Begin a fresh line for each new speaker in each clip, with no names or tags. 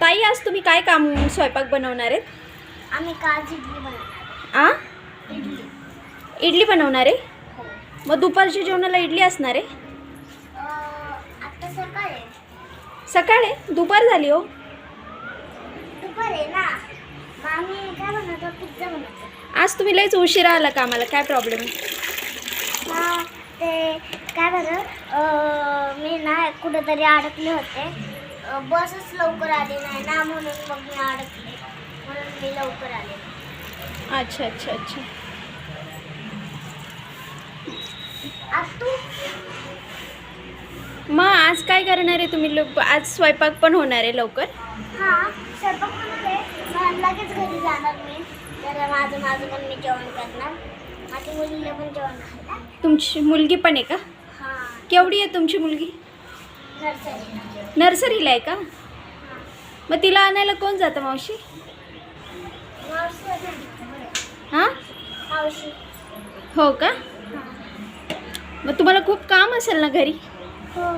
ताई आज तुम्ही काय काम स्वयंपाक बनवणार आहेत?
आम्ही काज इडली बनवणार.
आ?
इडली.
इडली बनवणार आहे?
हो
मग दुपारच्या जेवणाला इडली असणार आहे?
अं, आता सकाळी
सकाळ आहे? दुपार झाली हो.
दुपार आहे ना. मग आम्ही काय बनवतो? पिझ्झा बनवतो.
आज तुम्ही लयच उशिरा आला कामाला. काय प्रॉब्लेम आहे?
ते काय बरं मी ना कुठेतरी अडकले होते. बसच लवकर आली नाही ना म्हणून मग मी अडकले. म्हणून मी लवकर आले.
अच्छा अच्छा अच्छा.
आज तू?
मग आज काय करणार आहे तुम्ही लोक? आज स्वयंपाक पण होणार आहे लवकर?
हा स्वयंपाक बनवते मग लगेच घरी जाणार मी. तर माझं माझं पण मी जेवण करणार. माझ्या मुलीला पण जेवण खायला
तुमची मुलगी पण आहे का?
हा.
केवढी आहे तुमची मुलगी?
नर्सरी
नर्सरीला आहे का? मग तिला आणायला कोण जातं मावशी? हां?
मावशी.
हो का? मग तुम्हाला खूप काम असेल ना घरी?
हो.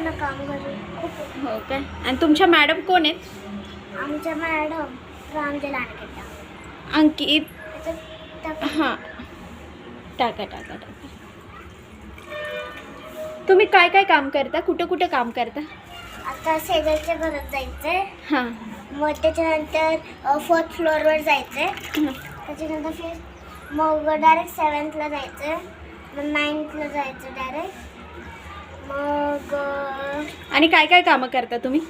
ना काम घरी. खूप
हो काय आणि तुमच्या मॅडम कोण आहेत?
आमच्या मॅडम रामजे लाडकेटा
अंकित हां. टाका टाका टाका. तुम्ही काय काय काम करता? कुठं कुठं काम करता?
आता शेजारच्या घरात जायचंय.
हां.
मग त्याच्यानंतर फोर्थ फ्लोअरवर जायचंय. त्याच्यानंतर फिर मग डायरेक्ट सेवन्थला जायचं मग नाईन्थला जायचं डायरेक्ट मग
आणि काय काय कामं करता तुम्ही?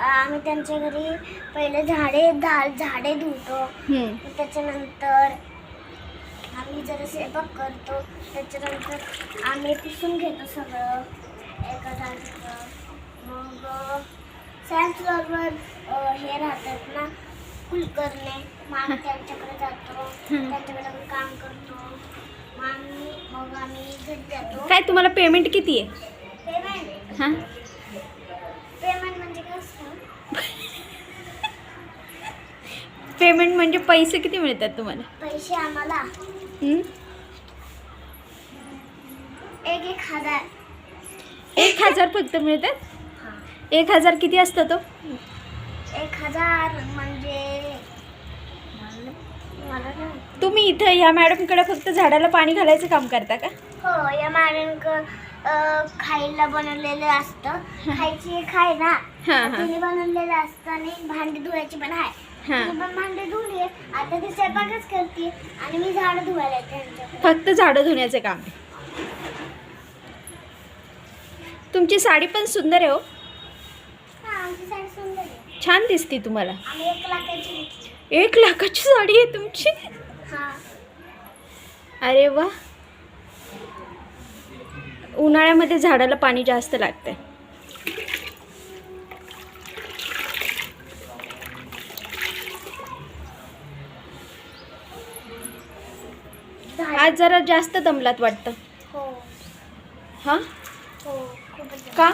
आम्ही त्यांच्या घरी पहिले झाडे झाडे धुतो. त्याच्यानंतर आम्ही जरा स्वयंपाक करतो त्याच्यानंतर आम्ही पुसून घेतो सगळं एका जागेवर मग सायन्स हे राहतात ना कुलकर्णे. मग आम्ही त्यांच्याकडे जातो. त्यांच्याकडे आम्ही काम करतो. मग आम्ही मग आम्ही घरी जातो.
काय तुम्हाला पेमेंट किती आहे?
पेमेंट
हां
पेमेंट म्हणजे काय असतं
पेमेंट म्हणजे पैसे किती मिळतात तुम्हाला?
पैसे आम्हाला? एक एक हजार.
एक हजार फक्त मिळतात?
हां.
एक हजार किती असतं तो?
एक हजार म्हणजे मला मला नाही माहीत.
तुम्ही इथं ह्या मॅडमकडे फक्त झाडाला पाणी घालायचं काम करता का?
हो या मॅडम खायला बनवलेलं असतं. खायची आहे ना
हां हां.
तिने बनवलेलं असतं आणि भांडी धुवायची पण आहे.
हां.
भांडी आता ती स्वयंपाकच करते आणि मी झाडं धुवायला येते त्यांच्याकडे
फक्त झाडं धुण्याचं काम आहे. तुमची साडी पण सुंदर आहे हो.
हा आमची साडी सुंदर आहे.
छान दिसते तुम्हाला.
आम्ही एक लाखाची घेतली.
एक लाखाची साडी आहे तुमची?
हा.
अरे वा. उन्हाळ्यामध्ये झाडाला पाणी जास्त लागतंय. आज जरा जास्त दमलात वाटतं.
हो.
हां?
हो
का?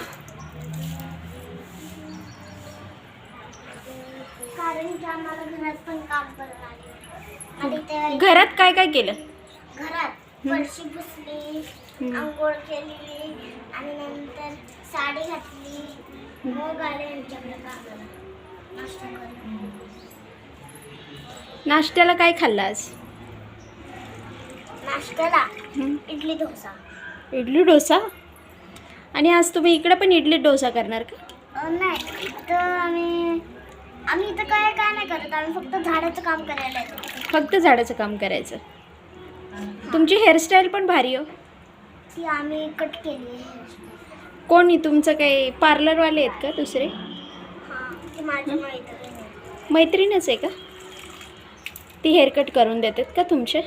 घरात
काय काय केलं?
घरात फरशी पुसली. आंघोळ केली आणि नंतर साडी घातली मग आले यांच्याकडे कामाला. नाश्ता
नाश्त्याला काय खाल्लं आज?
नाश्त्याला? इडली डोसा.
इडली डोसा? आणि आज तुम्ही इकडे पण इडली डोसा करणार का?
नाही. आम्ही आम्ही इथं काय काय नाही करत. आम्ही फक्त झाडाचं काम करायला येतो.
फक्त झाडाचं काम करायचं. तुमची हेअरस्टाईल पण भारी हो.
ती आम्ही कट केली आहे.
कोणी तुमचं काही पार्लरवाले आहेत का दुसरे?
हां ती माझी मैत्रीण आहे
मैत्रीणच आहे का? ती हेअरकट करून देतात का तुमचे?